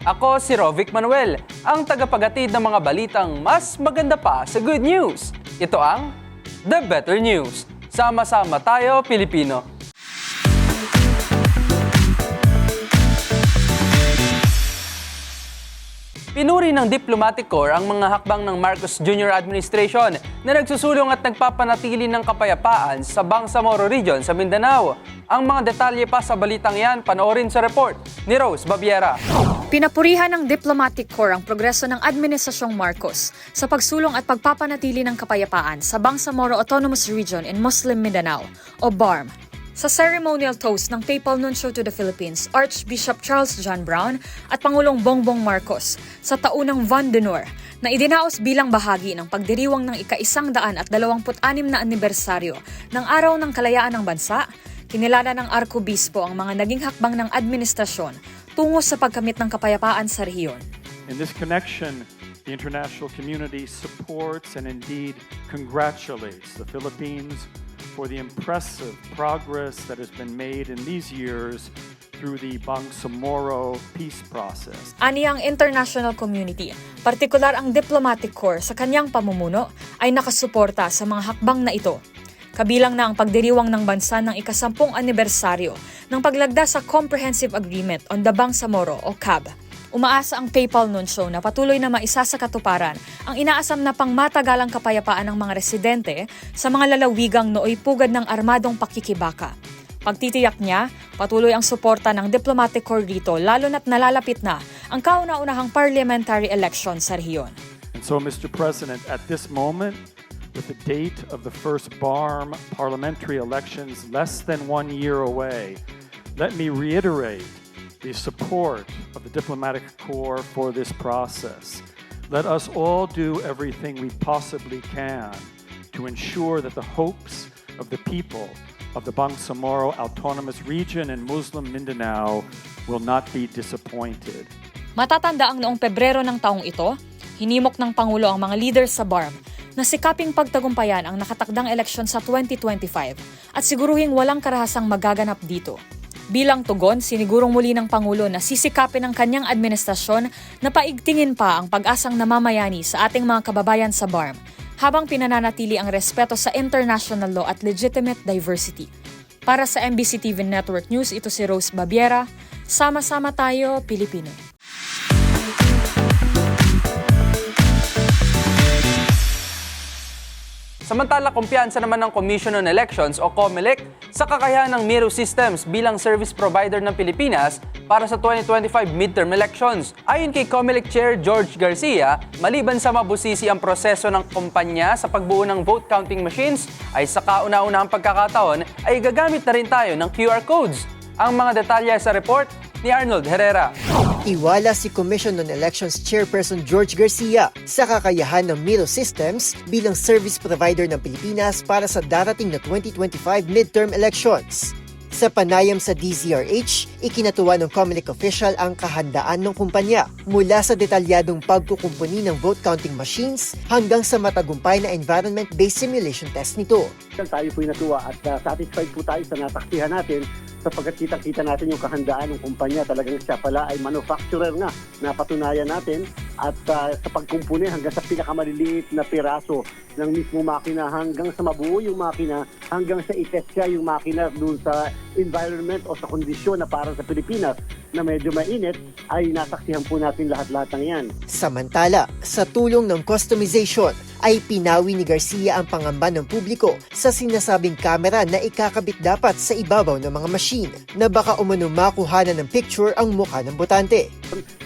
Ako si Rovic Manuel, ang tagapagatid ng mga balitang mas maganda pa sa good news. Ito ang The Better News. Sama-sama tayo, Pilipino. Pinuri ng Diplomatic Corps ang mga hakbang ng Marcos Jr. Administration na nagsusulong at nagpapanatili ng kapayapaan sa Bangsamoro Region sa Mindanao. Ang mga detalye pa sa balitang yan, panoorin sa report ni Rose Babiera. Pinapurihan ng Diplomatic Corps ang progreso ng Administrasyong Marcos sa pagsulong at pagpapanatili ng kapayapaan sa Bangsamoro Autonomous Region in Muslim Mindanao o BARM. Sa ceremonial toast ng Papal Nuncio to the Philippines, Archbishop Charles John Brown at Pangulong Bongbong Marcos sa taunang Van Denor na idinaos bilang bahagi ng pagdiriwang ng ika-isang daan at dalawamput-anim na anibersaryo ng Araw ng Kalayaan ng Bansa, kinilala ng Arkobispo ang mga naging hakbang ng administrasyon tungo sa pagkamit ng kapayapaan sa rehiyon. In this connection, the international community supports and indeed congratulates the Philippines for the impressive progress that has been made in these years through the Bangsamoro peace process. Ani ang international community, partikular ang diplomatic corps sa kanyang pamumuno, ay nakasuporta sa mga hakbang na ito. Kabilang na ang pagdiriwang ng bansa ng ikasampung anibersaryo ng paglagda sa Comprehensive Agreement on the Bangsamoro o CAB. Umaasa ang PayPal Nuncio na patuloy na maisa sa katuparan ang inaasam na pangmatagalang kapayapaan ng mga residente sa mga lalawigang nooy pugad ng armadong pakikibaka. Pagtitiyak niya, patuloy ang suporta ng diplomatic corps dito lalo na't nalalapit na ang kauna-unahang parliamentary election sa rehiyon. So, Mr. President, at this moment, with the date of the first BARM parliamentary elections less than one year away, let me reiterate the support of the diplomatic corps for this process. Let us all do everything we possibly can to ensure that the hopes of the people of the Bangsamoro Autonomous Region and Muslim Mindanao will not be disappointed. Matatanda ang noong Pebrero ng taong ito, hinimok ng Pangulo ang mga leaders sa BARM na sikaping pagtagumpayan ang nakatakdang eleksyon sa 2025 at siguruhing walang karahasang magaganap dito. Bilang tugon, sinigurong muli ng Pangulo na sisikapin ng kanyang administrasyon na paigtingin pa ang pag-asang namamayani sa ating mga kababayan sa BARM habang pinananatili ang respeto sa international law at legitimate diversity. Para sa MBC TV Network News, ito si Rose Babiera. Sama-sama tayo, Pilipino. Samantala, kumpiyansa naman ng Commission on Elections o COMELEC sa kakayahan ng Miro Systems bilang service provider ng Pilipinas para sa 2025 midterm elections. Ayon kay COMELEC Chair George Garcia, maliban sa mabusisi ang proseso ng kumpanya sa pagbuo ng vote counting machines, ay sa kauna-unahang pagkakataon ay gagamit na rin tayo ng QR codes. Ang mga detalye sa report ni Arnold Herrera. Iwala si Commission on Elections Chairperson George Garcia sa kakayahan ng Miro Systems bilang service provider ng Pilipinas para sa darating na 2025 midterm elections. Sa panayam sa DZRH, ikinatuwa ng Comelec official ang kahandaan ng kumpanya mula sa detalyadong pagkukumpuni ng vote counting machines hanggang sa matagumpay na environment-based simulation test nito. tayo po'y natuwa at uh, satisfied po tayo sa nasaksihan natin sapagkat kita-kita natin yung kahandaan ng kumpanya. Talagang siya pala ay manufacturer nga. Napatunayan natin at uh, sa pagkumpuni hanggang sa pinakamaliliit na piraso ng mismo makina hanggang sa mabuo yung makina hanggang sa itest siya yung makina doon sa environment o sa kondisyon na para sa Pilipinas. Na medyo mainit, ay nasaksihan po natin lahat-lahat ng yan. Samantala, sa tulong ng customization, ay pinawi ni Garcia ang pangamba ng publiko sa sinasabing kamera na ikakabit dapat sa ibabaw ng mga machine na baka umano makuhanan ng picture ang mukha ng botante.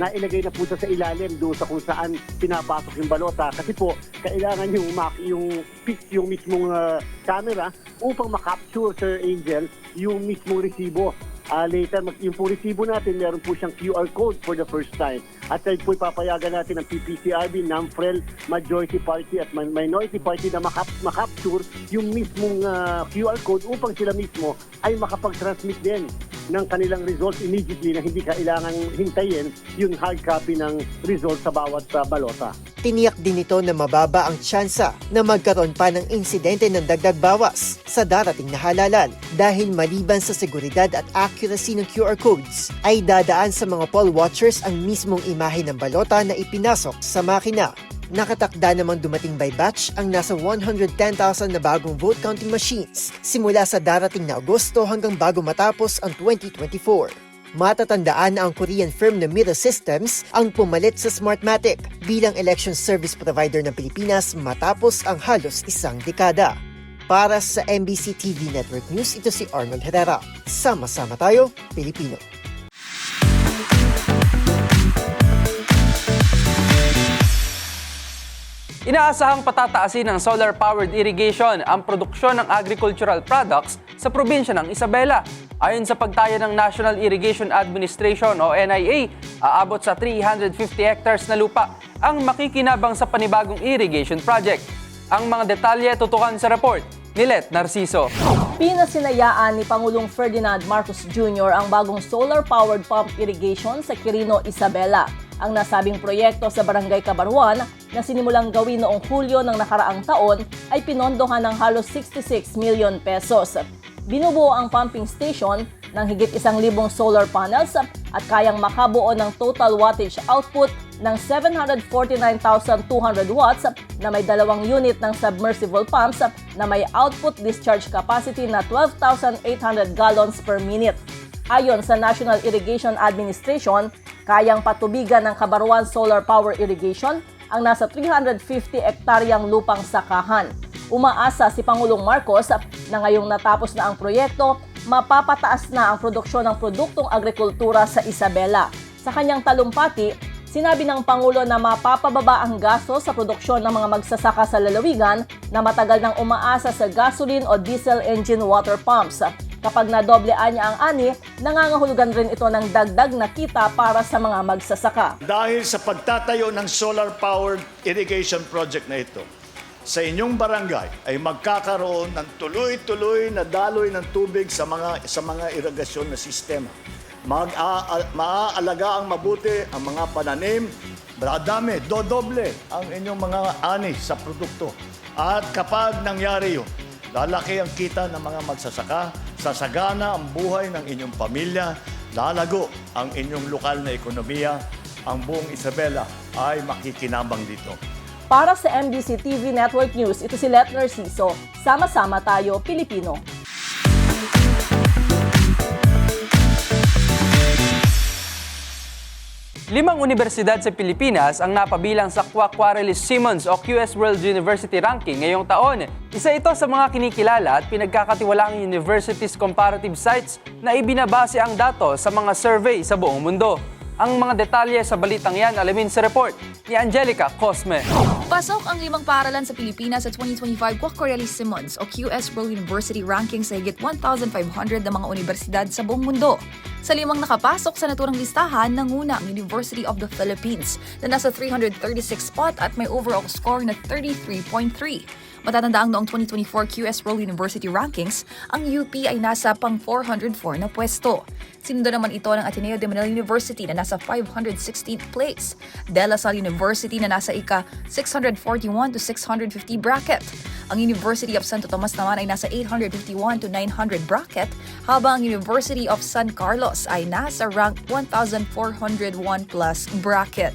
Nailagay na po sa ilalim doon sa kung saan pinapasok yung balota kasi po kailangan yung mak yung pic yung mismong ah, camera upang makapture Sir Angel yung mismong resibo. Ah, later, mag- yung po resibo natin, meron po siyang QR code for the first time. At tayo po ipapayagan natin ng PPCRB, NAMFREL, Majority Party at min- Minority Party na makap makapture yung mismong ah, QR code upang sila mismo ay makapag-transmit din ng kanilang results immediately na hindi kailangan hintayin yung hard copy ng result sa bawat ah, balota. Tiniyak din ito na mababa ang tsansa na magkaroon pa ng insidente ng dagdag bawas sa darating na halalan dahil maliban sa seguridad at accuracy ng QR codes ay dadaan sa mga poll watchers ang mismong imahe ng balota na ipinasok sa makina. Nakatakda namang dumating by batch ang nasa 110,000 na bagong vote counting machines simula sa darating na Agosto hanggang bago matapos ang 2024. Matatandaan na ang Korean firm na Mira Systems ang pumalit sa Smartmatic bilang election service provider ng Pilipinas matapos ang halos isang dekada. Para sa MBC TV Network News, ito si Arnold Herrera. Sama-sama tayo, Pilipino. Inaasahang patataasin ng solar-powered irrigation ang produksyon ng agricultural products sa probinsya ng Isabela. Ayon sa pagtaya ng National Irrigation Administration o NIA, aabot sa 350 hectares na lupa ang makikinabang sa panibagong irrigation project. Ang mga detalye tutukan sa report ni Let Narciso. Pinasinayaan ni Pangulong Ferdinand Marcos Jr. ang bagong solar-powered pump irrigation sa Quirino, Isabela. Ang nasabing proyekto sa Barangay Cabaruan na sinimulang gawin noong Hulyo ng nakaraang taon ay pinondohan ng halos 66 million pesos. Binubuo ang pumping station ng higit isang libong solar panels at kayang makabuo ng total wattage output ng 749,200 watts na may dalawang unit ng submersible pumps na may output discharge capacity na 12,800 gallons per minute. Ayon sa National Irrigation Administration, kayang patubigan ng Kabaruan Solar Power Irrigation ang nasa 350 ektaryang lupang sakahan. Umaasa si Pangulong Marcos na ngayong natapos na ang proyekto, mapapataas na ang produksyon ng produktong agrikultura sa Isabela. Sa kanyang talumpati, sinabi ng Pangulo na mapapababa ang gasto sa produksyon ng mga magsasaka sa lalawigan na matagal nang umaasa sa gasoline o diesel engine water pumps. Kapag nadoblean niya ang ani, nangangahulugan rin ito ng dagdag na kita para sa mga magsasaka. Dahil sa pagtatayo ng solar-powered irrigation project na ito, sa inyong barangay ay magkakaroon ng tuloy-tuloy na daloy ng tubig sa mga sa mga irigasyon na sistema. Mag maaalaga ang mabuti ang mga pananim, dadami, dodoble ang inyong mga ani sa produkto. At kapag nangyari yun, lalaki ang kita ng mga magsasaka, sasagana ang buhay ng inyong pamilya, lalago ang inyong lokal na ekonomiya, ang buong Isabela ay makikinabang dito. Para sa MBC TV Network News, ito si Let Narciso. Sama-sama tayo, Pilipino. Limang universidad sa Pilipinas ang napabilang sa Quacquarelis Simmons o QS World University Ranking ngayong taon. Isa ito sa mga kinikilala at pinagkakatiwalaang universities comparative sites na ibinabase ang datos sa mga survey sa buong mundo. Ang mga detalye sa balitang yan alamin sa report ni Angelica Cosme. Pasok ang limang paaralan sa Pilipinas sa 2025 Quacquarelis Simmons o QS World University ranking sa higit 1,500 na mga universidad sa buong mundo. Sa limang nakapasok sa naturang listahan, nanguna ang University of the Philippines na nasa 336 spot at may overall score na 33.3. Matatandaang noong 2024 QS World University Rankings, ang UP ay nasa pang 404 na pwesto. Sinundo naman ito ng Ateneo de Manila University na nasa 516th place, De La Salle University na nasa ika 641 to 650 bracket. Ang University of Santo Tomas naman ay nasa 851 to 900 bracket, habang ang University of San Carlos ay nasa rank 1,401 plus bracket.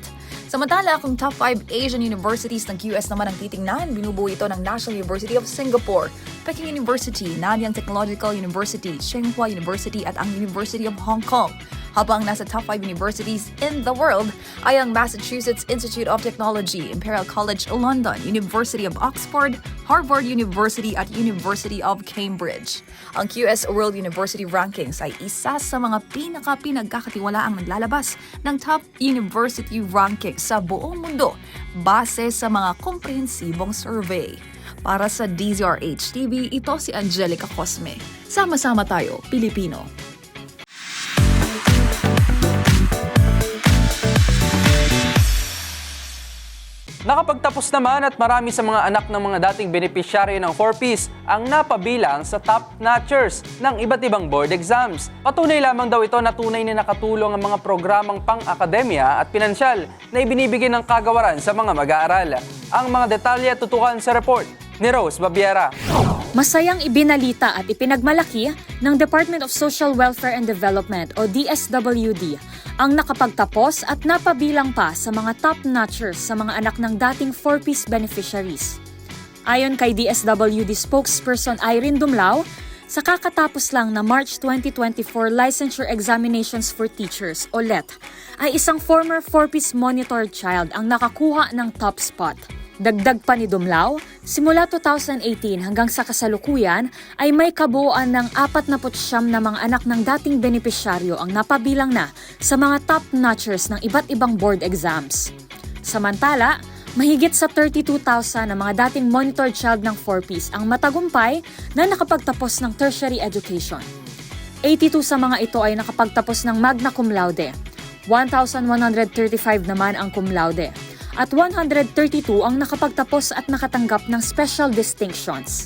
Samantala, kung top 5 Asian universities ng QS naman ang titingnan, binubuo ito ng National University of Singapore, Peking University, Nanyang Technological University, Tsinghua University at ang University of Hong Kong. Habang nasa top 5 universities in the world ay ang Massachusetts Institute of Technology, Imperial College London, University of Oxford, Harvard University at University of Cambridge. Ang QS World University Rankings ay isa sa mga pinaka-pinagkakatiwalaang naglalabas ng top university rankings sa buong mundo base sa mga komprehensibong survey. Para sa DZRH TV, ito si Angelica Cosme. Sama-sama tayo, Pilipino. Nakapagtapos naman at marami sa mga anak ng mga dating benepisyaryo ng 4Ps ang napabilang sa top notchers ng iba't ibang board exams. Patunay lamang daw ito na tunay na nakatulong ang mga programang pang-akademya at pinansyal na ibinibigay ng kagawaran sa mga mag-aaral. Ang mga detalye tutukan sa report ni Rose Babiera. Masayang ibinalita at ipinagmalaki ng Department of Social Welfare and Development o DSWD ang nakapagtapos at napabilang pa sa mga top notchers sa mga anak ng dating 4-piece beneficiaries. Ayon kay DSWD spokesperson Irene Dumlao, sa kakatapos lang na March 2024 Licensure Examinations for Teachers o LET, ay isang former 4-piece monitored child ang nakakuha ng top spot. Dagdag pa ni Dumlao, simula 2018 hanggang sa kasalukuyan ay may kabuuan ng 49 na mga anak ng dating benepisyaryo ang napabilang na sa mga top notchers ng iba't ibang board exams. Samantala, mahigit sa 32,000 na mga dating monitored child ng 4Ps ang matagumpay na nakapagtapos ng tertiary education. 82 sa mga ito ay nakapagtapos ng magna cum laude, 1,135 naman ang cum laude, at 132 ang nakapagtapos at nakatanggap ng special distinctions.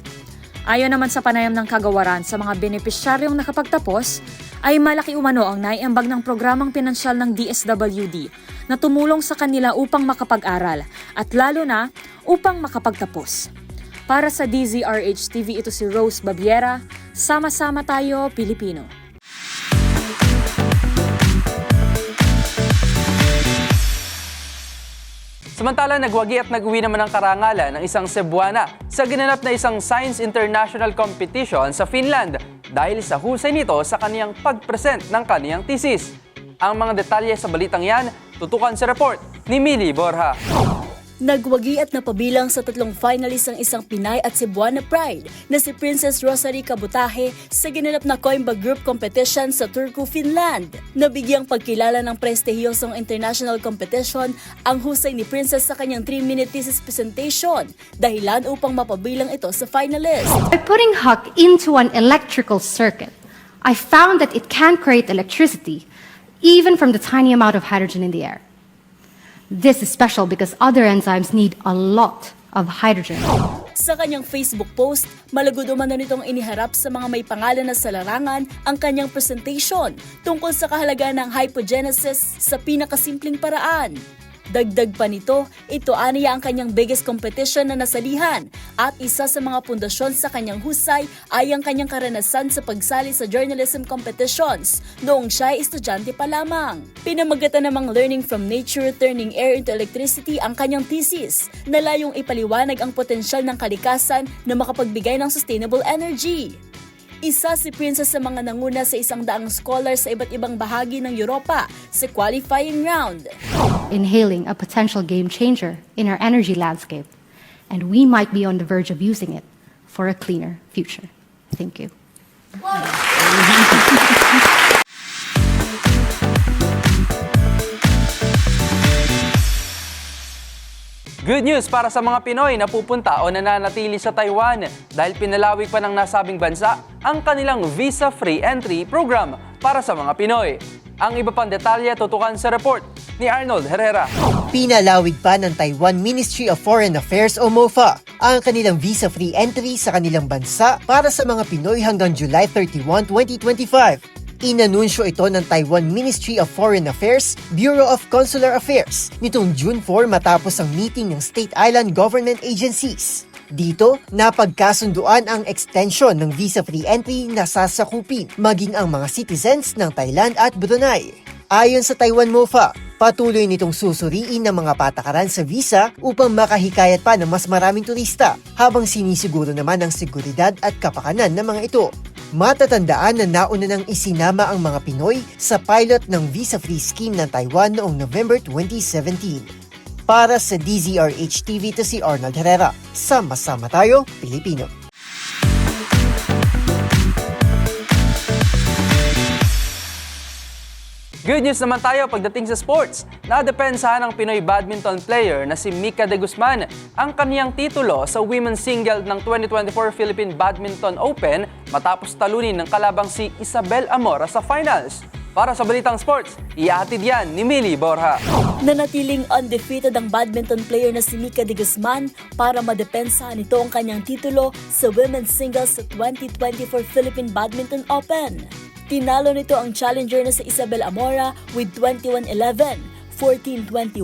Ayon naman sa panayam ng kagawaran sa mga benepisyaryong nakapagtapos, ay malaki umano ang naiambag ng programang pinansyal ng DSWD na tumulong sa kanila upang makapag-aral at lalo na upang makapagtapos. Para sa DZRH TV, ito si Rose Babiera. Sama-sama tayo, Pilipino. Samantala, nagwagi at nag-uwi naman ng karangalan ng isang Cebuana sa ginanap na isang Science International Competition sa Finland dahil sa husay nito sa kaniyang pag-present ng kaniyang thesis. Ang mga detalye sa balitang yan, tutukan sa report ni Mili Borja. Nagwagi at napabilang sa tatlong finalist ang isang Pinay at Cebuana Pride na si Princess Rosary Kabutahe sa ginanap na Coimba Group Competition sa Turku, Finland. Nabigyang pagkilala ng prestihiyosong international competition ang husay ni Princess sa kanyang 3-minute thesis presentation, dahilan upang mapabilang ito sa finalist. By putting Huck into an electrical circuit, I found that it can create electricity even from the tiny amount of hydrogen in the air. This is special because other enzymes need a lot of hydrogen. Sa kanyang Facebook post, malagod umano nitong iniharap sa mga may pangalan na sa larangan ang kanyang presentation tungkol sa kahalagaan ng hypogenesis sa pinakasimpleng paraan. Dagdag pa nito, ito aniya ang kanyang biggest competition na nasalihan at isa sa mga pundasyon sa kanyang husay ay ang kanyang karanasan sa pagsali sa journalism competitions noong siya ay estudyante pa lamang. Pinamagatan namang learning from nature, turning air into electricity ang kanyang thesis na layong ipaliwanag ang potensyal ng kalikasan na makapagbigay ng sustainable energy. Isa si Princess sa mga nanguna sa isang daang scholar sa iba't ibang bahagi ng Europa sa qualifying round. Inhaling a potential game changer in our energy landscape, and we might be on the verge of using it for a cleaner future. Thank you. Good news para sa mga Pinoy na pupunta o nananatili sa Taiwan dahil pinalawig pa ng nasabing bansa ang kanilang visa-free entry program para sa mga Pinoy. Ang iba pang detalye tutukan sa report ni Arnold Herrera. Pinalawig pa ng Taiwan Ministry of Foreign Affairs o MOFA ang kanilang visa-free entry sa kanilang bansa para sa mga Pinoy hanggang July 31, 2025. Inanunsyo ito ng Taiwan Ministry of Foreign Affairs, Bureau of Consular Affairs nitong June 4 matapos ang meeting ng State Island Government Agencies. Dito, napagkasunduan ang extension ng visa-free entry na sasakupin maging ang mga citizens ng Thailand at Brunei. Ayon sa Taiwan MOFA, patuloy nitong susuriin ng mga patakaran sa visa upang makahikayat pa ng mas maraming turista habang sinisiguro naman ang seguridad at kapakanan ng mga ito. Matatandaan na nauna nang isinama ang mga Pinoy sa pilot ng visa-free scheme ng Taiwan noong November 2017. Para sa DZRH TV to si Arnold Herrera. Sama-sama tayo, Pilipino. Good news naman tayo pagdating sa sports. Nadepensahan ng Pinoy badminton player na si Mika de Guzman ang kaniyang titulo sa women's single ng 2024 Philippine Badminton Open matapos talunin ng kalabang si Isabel Amora sa finals. Para sa Balitang Sports, iatid yan ni Millie Borja. Nanatiling undefeated ang badminton player na si Mika de Guzman para madepensa nito ang kanyang titulo sa women's singles sa 2024 Philippine Badminton Open. Tinalo nito ang challenger na si Isabel Amora with 21-11, 14-21,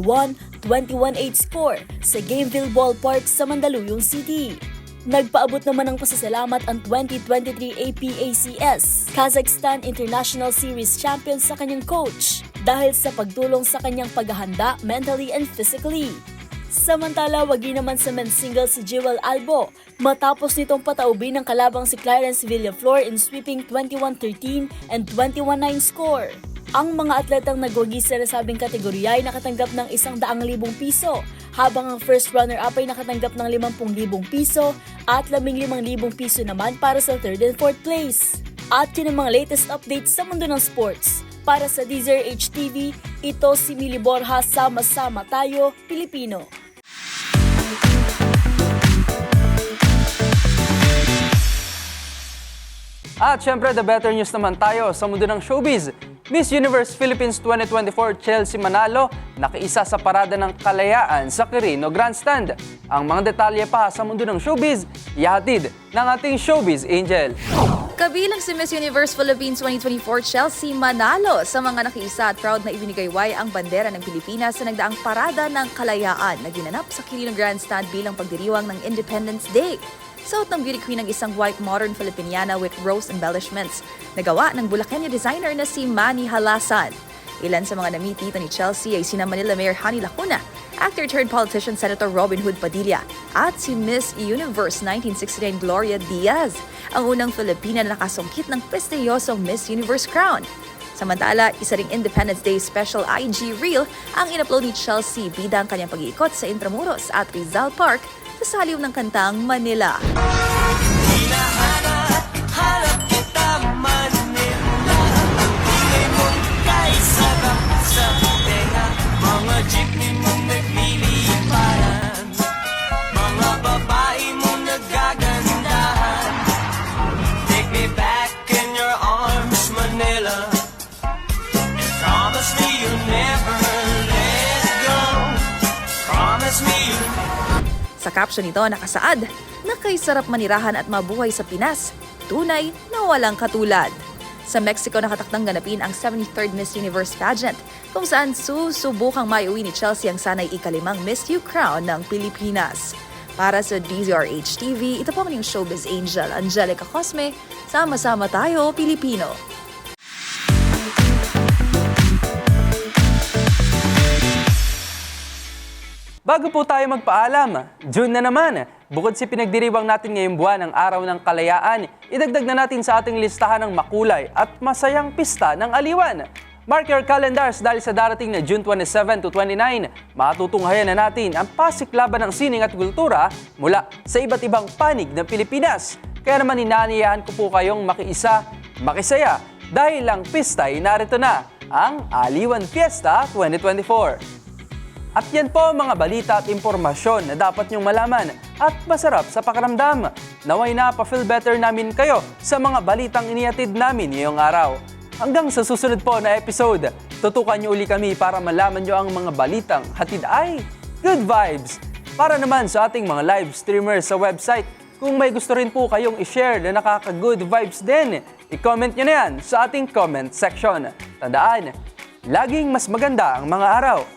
21-8 score sa Gameville Ballpark sa Mandaluyong City. Nagpaabot naman ng pasasalamat ang 2023 APACS Kazakhstan International Series champion sa kanyang coach dahil sa pagtulong sa kanyang paghahanda mentally and physically. Samantala, wagi naman sa men's singles si Jewel Albo matapos nitong pataubin ng kalabang si Clarence Villaflor in sweeping 21-13 and 21-9 score. Ang mga atletang nagwagi sa nasabing kategorya ay nakatanggap ng 100,000 piso, habang ang first runner-up ay nakatanggap ng 50,000 piso at 15,000 piso naman para sa third and fourth place. At yun ang mga latest updates sa mundo ng sports. Para sa Deezer HTV, ito si Mili Borja, sama-sama tayo, Pilipino. At syempre, the better news naman tayo sa mundo ng showbiz. Miss Universe Philippines 2024 Chelsea Manalo nakiisa sa parada ng kalayaan sa Quirino Grandstand. Ang mga detalye pa sa mundo ng showbiz, ihatid ng ating showbiz angel. Kabilang si Miss Universe Philippines 2024 Chelsea Manalo sa mga nakiisa at proud na ibinigayway ang bandera ng Pilipinas sa nagdaang parada ng kalayaan na ginanap sa Quirino Grandstand bilang pagdiriwang ng Independence Day. Suot ng beauty queen ang isang white modern Filipiniana with rose embellishments na gawa ng Bulacanyo designer na si Manny Halasan. Ilan sa mga namiti ni Chelsea ay sina Manila Mayor Hani Lacuna, actor turned politician Senator Robin Hood Padilla, at si Miss Universe 1969 Gloria Diaz, ang unang Filipina na nakasungkit ng prestiyosong Miss Universe crown. Samantala, isa ring Independence Day special IG reel ang inupload ni Chelsea bida ang kanyang pag-iikot sa Intramuros at Rizal Park sa saliw ng kantang Manila. Sa caption nito nakasaad, na kay sarap manirahan at mabuhay sa Pinas, tunay na walang katulad. Sa Mexico nakatakdang ganapin ang 73rd Miss Universe pageant kung saan susubukang maiuwi ni Chelsea ang sanay ikalimang Miss U crown ng Pilipinas. Para sa DZRH TV, ito po ang showbiz angel, Angelica Cosme. Sama-sama tayo, Pilipino. Bago po tayo magpaalam, June na naman. Bukod si pinagdiriwang natin ngayong buwan ng Araw ng Kalayaan, idagdag na natin sa ating listahan ng makulay at masayang pista ng aliwan. Mark your calendars dahil sa darating na June 27 to 29, matutunghayan na natin ang pasiklaban ng sining at kultura mula sa iba't ibang panig ng Pilipinas. Kaya naman inaniyahan ko po kayong makiisa, makisaya dahil ang pista ay narito na, ang Aliwan Fiesta 2024. At yan po mga balita at impormasyon na dapat niyong malaman at masarap sa pakiramdam. Naway na pa-feel better namin kayo sa mga balitang iniatid namin ngayong araw. Hanggang sa susunod po na episode, tutukan niyo uli kami para malaman niyo ang mga balitang hatid ay good vibes. Para naman sa ating mga live streamers sa website, kung may gusto rin po kayong i-share na nakaka-good vibes din, i-comment nyo na yan sa ating comment section. Tandaan, laging mas maganda ang mga araw